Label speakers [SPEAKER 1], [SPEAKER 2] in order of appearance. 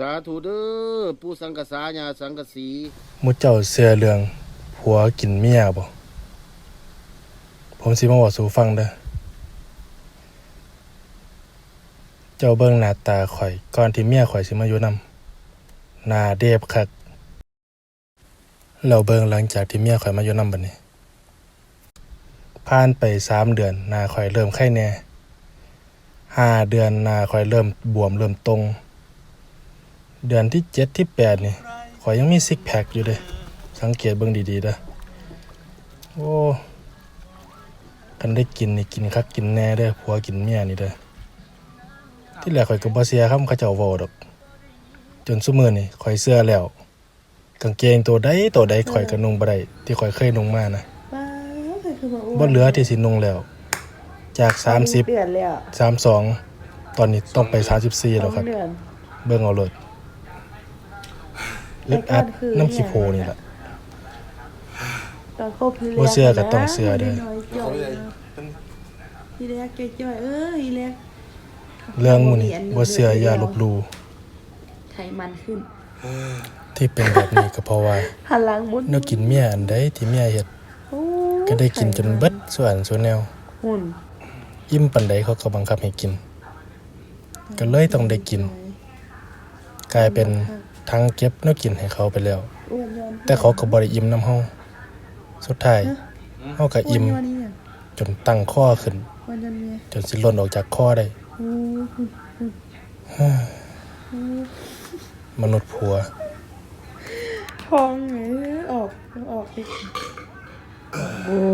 [SPEAKER 1] สาธุเด้อผู้สังกษาญาสังกสี
[SPEAKER 2] มุเจ้าเสือเรื่องผัวกินเมียบ่ผมสิมาบอกสู่ฟังเด้อเจ้าเบิ่งหน้าตาข่อยก่อนที่เมียข่อยสิมาอยู่นำหน้าเดบคักเราเบิ่งหลังจากที่เมียข่อยมาอยู่นำบัดนี้ผ่านไปสามเดือนหน้าข่อยเริ่มไข้แน่ห้าเดือนหน้าข่อยเริ่มบวมเริ่มตรง เดือนที่เจ็ดที่แปดนี่ข่อยยังมีซิกแพคอยู่เด้สังเกตเบิ่งดีๆเด้อโอ้กันได้กินนี่กินคักกินแน่เด้อผัวกินเมียนี่เด้อที่แรกข่อยก็บ่เสียคำเขาเจ้าเว้าดอก จนซุมื้อนี่ข่อยเสื้อแล้วกางเกงตัวใดตัวใดข่อยก็นุ่งบ่ได้ที่ข่อยเคยนุ่งมานะ
[SPEAKER 3] ว้าวใครคือมาอ้วน
[SPEAKER 2] บ่เหลือที่สินุ่งแล้ว จาก 30
[SPEAKER 3] เดือนแล้ว
[SPEAKER 2] 32 ตอนนี้ต้องไป 34 แล้วครับ
[SPEAKER 3] สองเดือน
[SPEAKER 2] เบิ่ง เอาโลดอึดอัดน้ำขี้โพนี่ล่ะ
[SPEAKER 3] ตอนโคบพี่
[SPEAKER 2] บ่เชื่อก็ต้องเชื่อเด้อ
[SPEAKER 3] พี่เล็กจ่อยๆเออพี่เล็ก
[SPEAKER 2] เรื่องหมู่นี้บ่เชื่ออย่าลบหลู่
[SPEAKER 3] ไขมันขึ้น
[SPEAKER 2] ที่เป็นแบบนี้ก็เพราะว่า
[SPEAKER 3] หันหลังมุด
[SPEAKER 2] แนวกินเมียอันใดที่เมียเฮ็ด
[SPEAKER 3] โอ้
[SPEAKER 2] ก็ได้กินจนเบิดส่วนส่วนแนว
[SPEAKER 3] หุ่น
[SPEAKER 2] อิ่มปันใดเขาก็บังคับให้กิน ก็เลยต้องได้กิน กลายเป็น ทั้งเก็บแนวกินให้เขาไปแล้ว
[SPEAKER 3] อ้วนย้อน
[SPEAKER 2] แต่เขาก็บ่ได้อิ่มนำเฮาสุดท้ายเฮาก็อิ่ม
[SPEAKER 3] อ้วนย้อนนี่เนี่ย
[SPEAKER 2] จนตั้งข้อขึ้น
[SPEAKER 3] อ้วนย้อนเมีย
[SPEAKER 2] จนสิหล่นออกจากข้อได้
[SPEAKER 3] โอ้หุ่นหุ่น
[SPEAKER 2] มนุษย์ผัว
[SPEAKER 3] ท้องไงออกออกดิโอ้ย